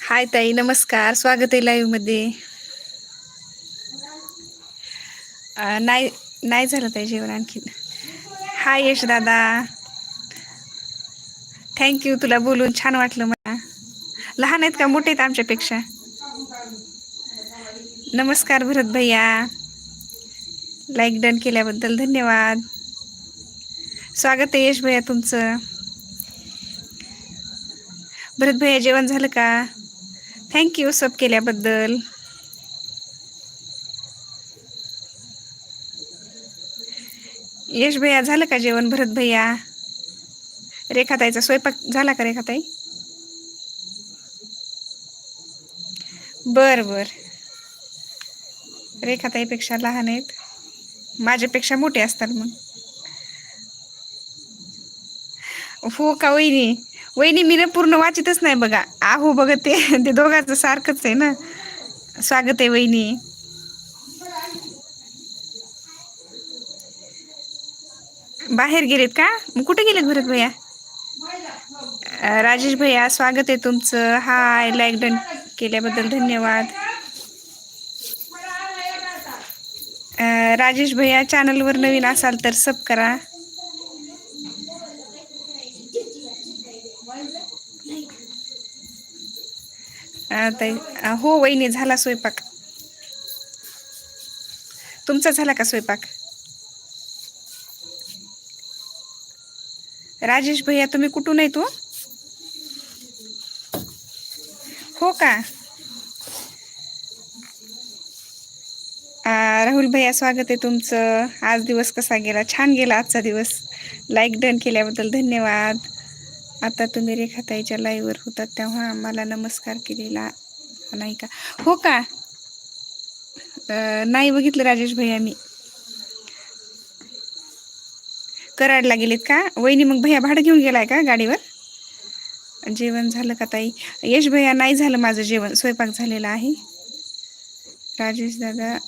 हाय ताई नमस्कार. स्वागत आहे लाईव्हमध्ये. अं, नाही नाही झालं ताई जेवण आणखीन. हाय यश दादा थँक्यू तुला बोलून छान वाटलं मला. लहान आहेत का? मोठे आहेत आमच्यापेक्षा. नमस्कार भरत भैया. लाईक डन केल्याबद्दल धन्यवाद. स्वागत आहे यश भैया तुमचं. भरत भैया जेवण झालं का? थँक्यू सब केल्याबद्दल. यश भैया झालं का जेवण? भरत भैया. रेखाताईचा स्वयंपाक झाला का रेखाताई बर बर. रेखाताईपेक्षा लहान आहेत. माझ्यापेक्षा मोठे असतात मग. हो का वहिनी? वहिनी मी ना पूर्ण वाचितच नाही बघा. आहो बघत ते ते दोघांचं सारखंच आहे ना. स्वागत आहे वहिनी. बाहेर गेलेत का? मग कुठे गेलेत भरत भैया? राजेश भैया स्वागत आहे तुमचं. हाय लाईक डन केल्याबद्दल धन्यवाद. राजेश भैया चॅनलवर नवीन असाल तर सब करा. ताई हो वहिनी झाला स्वयंपाक. तुमचा झाला का स्वयंपाक? राजेश भैया तुम्ही कुठून आहे तू? हो का? राहुल भैया स्वागत आहे तुमचं. आज दिवस कसा गेला? छान गेला आजचा दिवस. लाईक डन केल्याबद्दल धन्यवाद. आता तुम्ही रेखाताईच्या लाईव्हवर होतात तेव्हा मला नमस्कार केलेला. नाही का? हो का? नाही बघितलं राजेश भैया मी. कराडला गेलेत का? वहिनी मग भैया भाडं घेऊन गेलाय का गाडीवर? जेवण झालं का ताई? यश भैया नाही झालं माझं जेवण. स्वयंपाक झालेला आहे. राजेश दादा.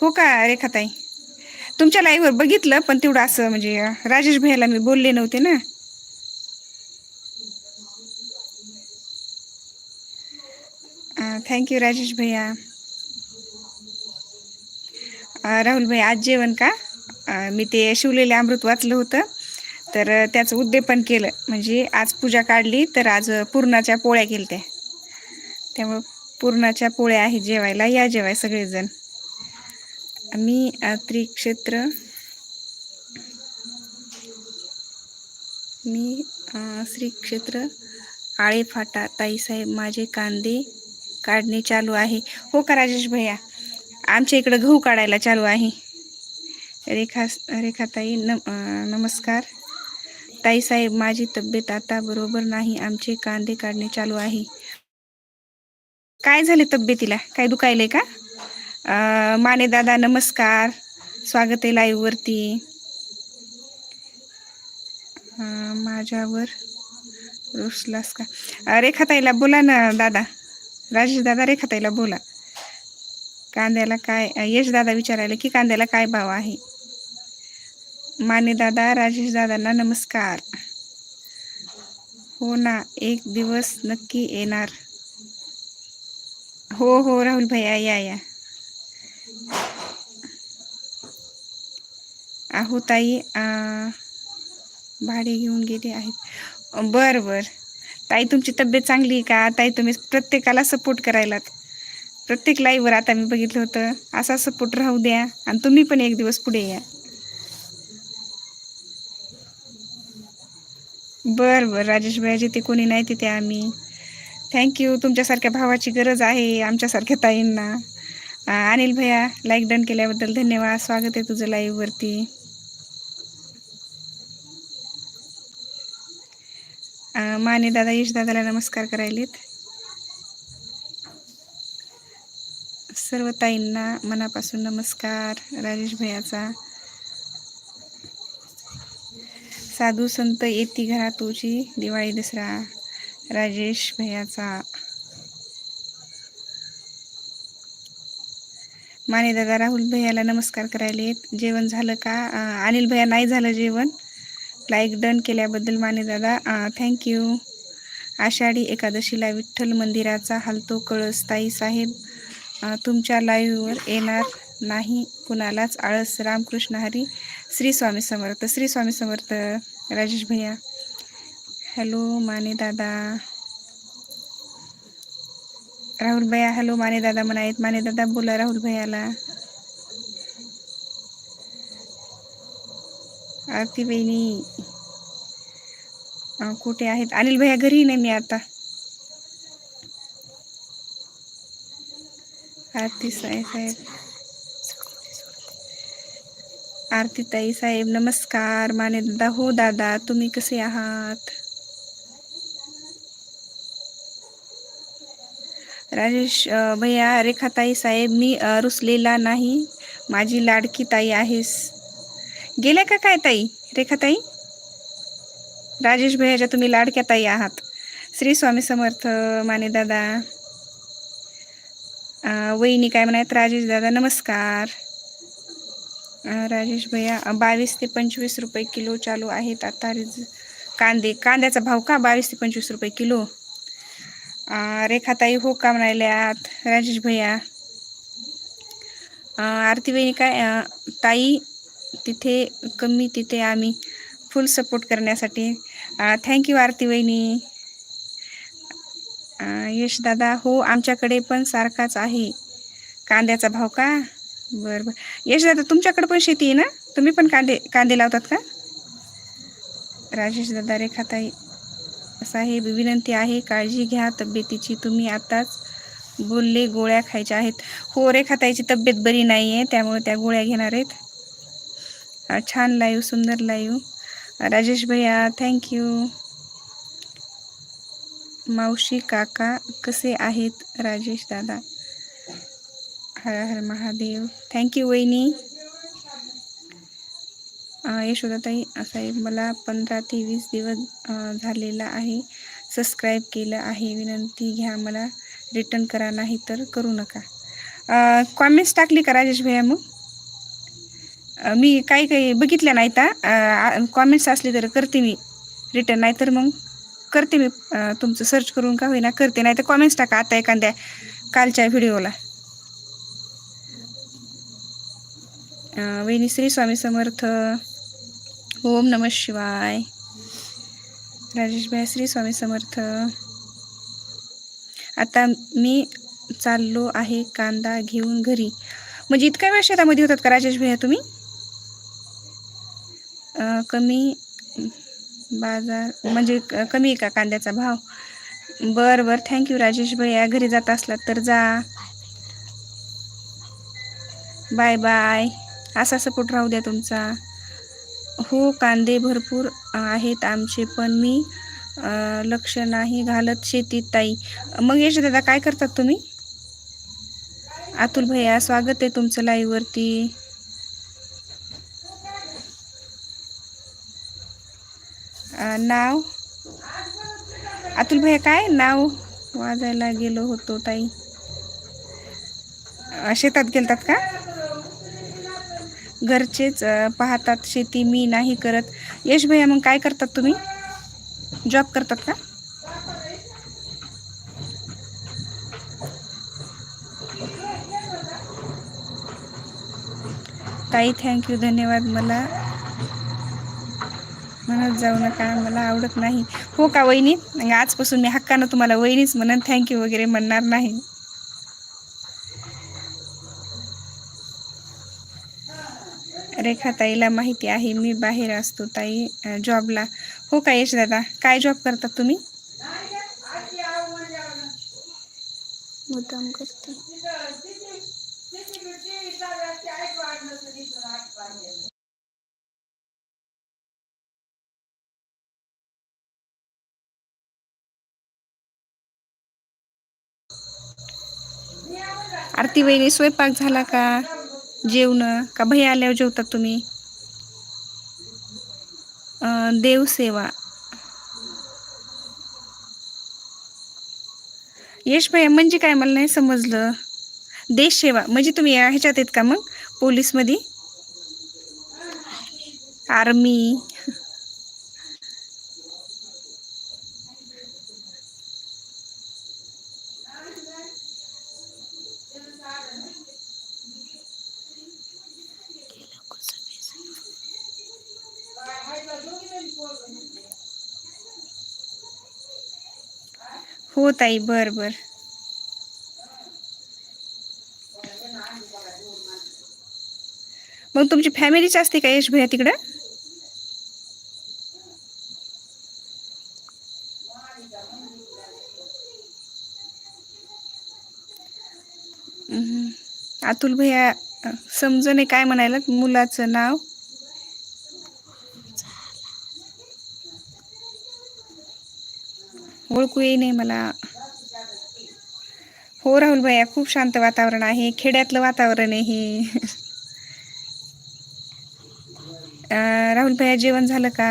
हो का रेखाताई तुमच्या लाईव्हवर बघितलं पण तेवढं असं म्हणजे राजेश भैयाला मी बोलले नव्हते ना. थँक्यू राजेश भैया. राहुल भैया आज जेवण का? मी ते शिवलेले अमृत वाचलं होतं. तर त्याचं उद्यापन केलं. म्हणजे आज पूजा काढली तर आज पुरणाच्या पोळ्या केल्या त्यामुळं पुरणाच्या पोळ्या आहेत जेवायला. या जेवाय सगळेजण. मी त्रिक्षेत्र मी श्रीक्षेत्र श्री क्षेत्र आळे फाटा ताईसाहेब माझे कांदे काढणे चालू आहे. हो का राजेश भैया? आमच्या इकडं गहू काढायला चालू आहे. रेखा रेखाताई न नमस्कार. ताईसाहेब माझी तब्येत आता बरोबर नाही. आमचे कांदे काढणे चालू आहे. काय झाले तब्येतीला? काय दुखायलंय का? माने दादा नमस्कार. स्वागत आहे लाईव्ह वरती. माझ्यावर रुसलास का? रेखाताईला बोला ना दादा. राजेश दादा रेखाताईला बोला. कांद्याला काय यश दादा विचारायला की कांद्याला काय भाव आहे? माने दादा राजेश दादांना नमस्कार. हो ना एक दिवस नक्की येणार. हो हो राहुल भैया या या अहो ताई भाडे घेऊन गेले आहेत. बर बर. ताई तुमची तब्येत चांगली का? ताई तुम्ही प्रत्येकाला सपोर्ट करायलात. प्रत्येक लाईव्हवर आता मी बघितलं होतं असा सपोर्ट राहू द्या आणि तुम्ही पण एक दिवस पुढे या. बर बर. राजेश भैया जिथे कोणी नाही तिथे आम्ही. थँक्यू तुमच्यासारख्या भावाची गरज आहे आमच्यासारख्या ताईंना. अनिल भैया लाईक डन केल्याबद्दल धन्यवाद. स्वागत आहे तुझं लाईव्हवरती माने दादा यश दादाला नमस्कार करायलेत. सर्व ताईंना मनापासून नमस्कार राजेश भैयाचा. साधू संत येती घरा तुझी दिवाळी दसरा राजेश भैयाचा. माने दादा राहुल भैयाला नमस्कार करायलेत जेवण झालं का? अनिल भैया नाही झालं जेवण. लाईक डन केल्याबद्दल माने दादा थँक्यू आषाढी एकादशीला विठ्ठल मंदिराचा हलतो कळस ताई साहेब तुमच्या लाईव्हवर येणार. नाही कुणालाच आळस. रामकृष्ण हरी श्री स्वामी समर्थ. श्री स्वामी समर्थ राजेश भैया. हॅलो माने दादा. राहुल भैया हॅलो माने दादा म्हणा आहेत माने दादा बोला राहुल भैयाला. आरती बहिणी कुठे आहेत? अनिल भैया घरी नाही मी आता. आरती साई साहेब. आरतीताई साहेब नमस्कार. माने दादा हो दादा तुम्ही कसे आहात? राजेश भैया रेखाताई साहेब मी रुसलेला नाही. माझी लाडकी ताई आहेस. गेल्या का काय ताई रेखाताई? राजेश भैयाच्या तुम्ही लाडक्या ताई आहात. श्री स्वामी समर्थ माने दादा वहिनी काय म्हणायत? राजेश दादा नमस्कार. राजेश भैया बावीस ते पंचवीस रुपये किलो चालू आहेत. आता रिज कांदे कांद्याचा भाव का? बावीस ते पंचवीस रुपये किलो. रेखाताई हो का म्हणाल्यात राजेश भैया. आरती बहिणी काय ताई तिथे कमी तिथे आम्ही फुल सपोर्ट करण्यासाठी. थँक्यू आरती वहिनी यश दादा हो आमच्याकडे पण सारखाच आहे. कांद्याचा भाव का? बरं बरं. यश दादा तुमच्याकडे पण शेती आहे ना? तुम्ही पण कांदे कांदे लावतात का? राजेश दादा रेखाताई आहे विनंती आहे काळजी घ्या तब्येतीची. तुम्ही आताच बोलले गोळ्या खायच्या आहेत. हो रेखाताईची तब्येत बरी नाही आहे त्यामुळे त्या गोळ्या घेणार आहेत. छान लाईव्ह सुंदर लाईव्ह. राजेश भैया थँक्यू मावशी काका कसे आहेत राजेश दादा? हर हर महादेव थँक्यू वहिनी यशोदाताई साहेब मला पंधरा ते वीस दिवस झालेला आहे. सबस्क्राईब केलं आहे. विनंती घ्या मला. रिटर्न करा नाही तर करू नका. कॉमेंट्स टाकली का राजेश भैया मग? मी काही काही बघितल्या नाही तर कॉमेंट्स असले तर करते मी. रिटर्न नाही तर मग करते मी. तुमचं सर्च करून का होईना करते. नाही तर कॉमेंट्स टाका आता एखाद्या कालच्या व्हिडिओला वहिनी श्री स्वामी समर्थ. ओम नम शिवाय. राजेशभाई श्री स्वामी समर्थ. आता मी चाललो आहे कांदा घेऊन घरी. म्हणजे इतका वेळ शेतामध्ये होतात का राजेश भैया तुम्ही? कमी बाजार म्हणजे क- कमी आहे का कांद्याचा भाव? बर बर. थँक्यू राजेश भैया घरी जात असलात तर जा. बाय बाय असा सपोर्ट राहू द्या तुमचा. हो कांदे भरपूर आहेत आमचे पण मी लक्ष नाही घालत शेतीत ताई. मग यश दादा काय करतात तुम्ही? अतुल भैया स्वागत आहे तुमचं लाईव्हवरती नाव? अतुल भैया काय? नाव? वाजायला गेलो होतो ताई. शेतात गेलतात का? घरचेच पाहतात शेती मी नाही करत. यश भैया मग काय करतात तुम्ही? जॉब करतात का? ताई थँक्यू धन्यवाद. मला म्हणत जाऊ नका. मला आवडत नाही. हो का वहिनी? आजपासून मी हक्कानं तुम्हाला वहिनीच म्हणून. थँक्यू वगैरे म्हणणार नाही. रेखा ताईला माहिती आहे मी बाहेर असतो ताई जॉबला हो का यश दादा? काय जॉब करतात तुम्ही? मुद्दाम करते. आरती वहिनी स्वयंपाक झाला का? जेवण का भैया आल्यावर जेवतात तुम्ही? देवसेवा यश भैया म्हणजे काय मला नाही समजलं. देशसेवा म्हणजे तुम्ही ह्याच्यात आहेत का मग? पोलीसमध्ये? आर्मी. हो ताई बर बर. मग तुमची फॅमिलीच असते का यश भैया तिकडं? अतुल भैया समजून काय म्हणायला? मुलाचं नाव? ओळखू येई नाही मला. हो राहुल भैया खूप शांत वातावरण आहे. खेड्यातलं वातावरण आहे हे. राहुल भैया जेवण झालं का?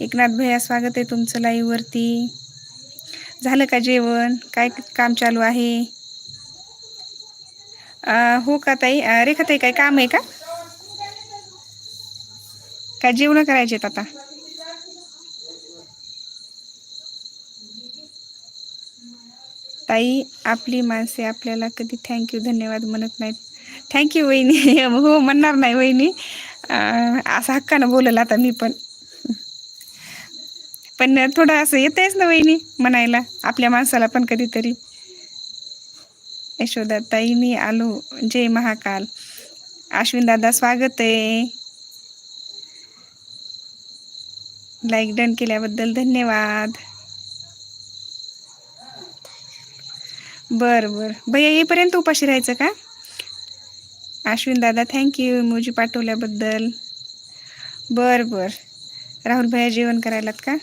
एकनाथ भैया स्वागत आहे तुमचं लाईव्ह वरती. झालं का जेवण? काय काम चालू आहे? हो का ताई? अं, रेखा ताई काय काम आहे का? काय जेवण करायचे आता? ताई आपली माणसे आपल्याला कधी थँक्यू धन्यवाद म्हणत नाहीत. थँक्यू वहिनी. हो म्हणणार नाही वहिनी. असं हक्कानं बोलल आता मी पण. पण थोडं असं येतेच ना वहिनी म्हणायला. आपल्या माणसाला पण कधीतरी. यशोदा ताई मी आलो. जय महाकाल. अश्विन दादा स्वागत आहे. लाईक डन केल्याबद्दल धन्यवाद. बर बर. भैया येईपर्यंत उपाशी राहायचं का? अश्विन दादा थँक्यू इमोजी पाठवल्याबद्दल. बर बर. राहुल भैया जेवण करायलात का?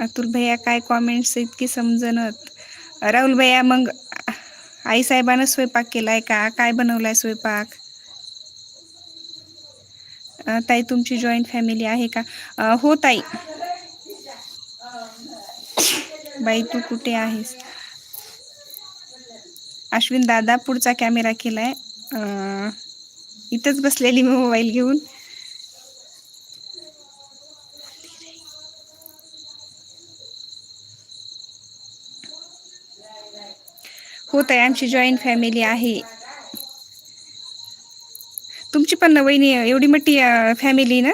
अतुल भैया काय कॉमेंट्स इतकी समजणत? राहुल भैया मग आई साहेबानं स्वयंपाक केलाय का? काय बनवलाय स्वयंपाक? ताई तुमची जॉईंट फॅमिली आहे का? हो ताई. बाई तू कुठे आहेस? अश्विन दादा पुढचा कॅमेरा केलाय. इथंच बसलेली मी मोबाईल घेऊन. हो ताई आमची जॉईंट फॅमिली आहे. तुमची पण वहिनी एवढी मोठी फॅमिली ना?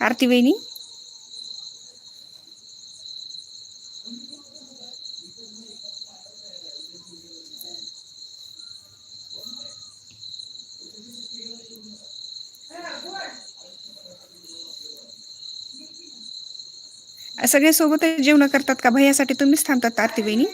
आरती वहिनी? सगळे सोबत जेवण करतात का? भैयासाठी तुम्हीच थांबतात आरती वहिनी?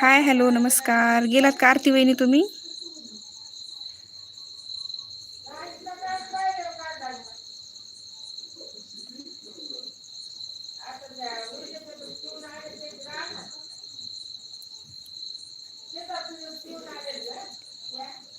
हाय हेलो नमस्कार गेला कार्ती आरती तुम्हें Yeah.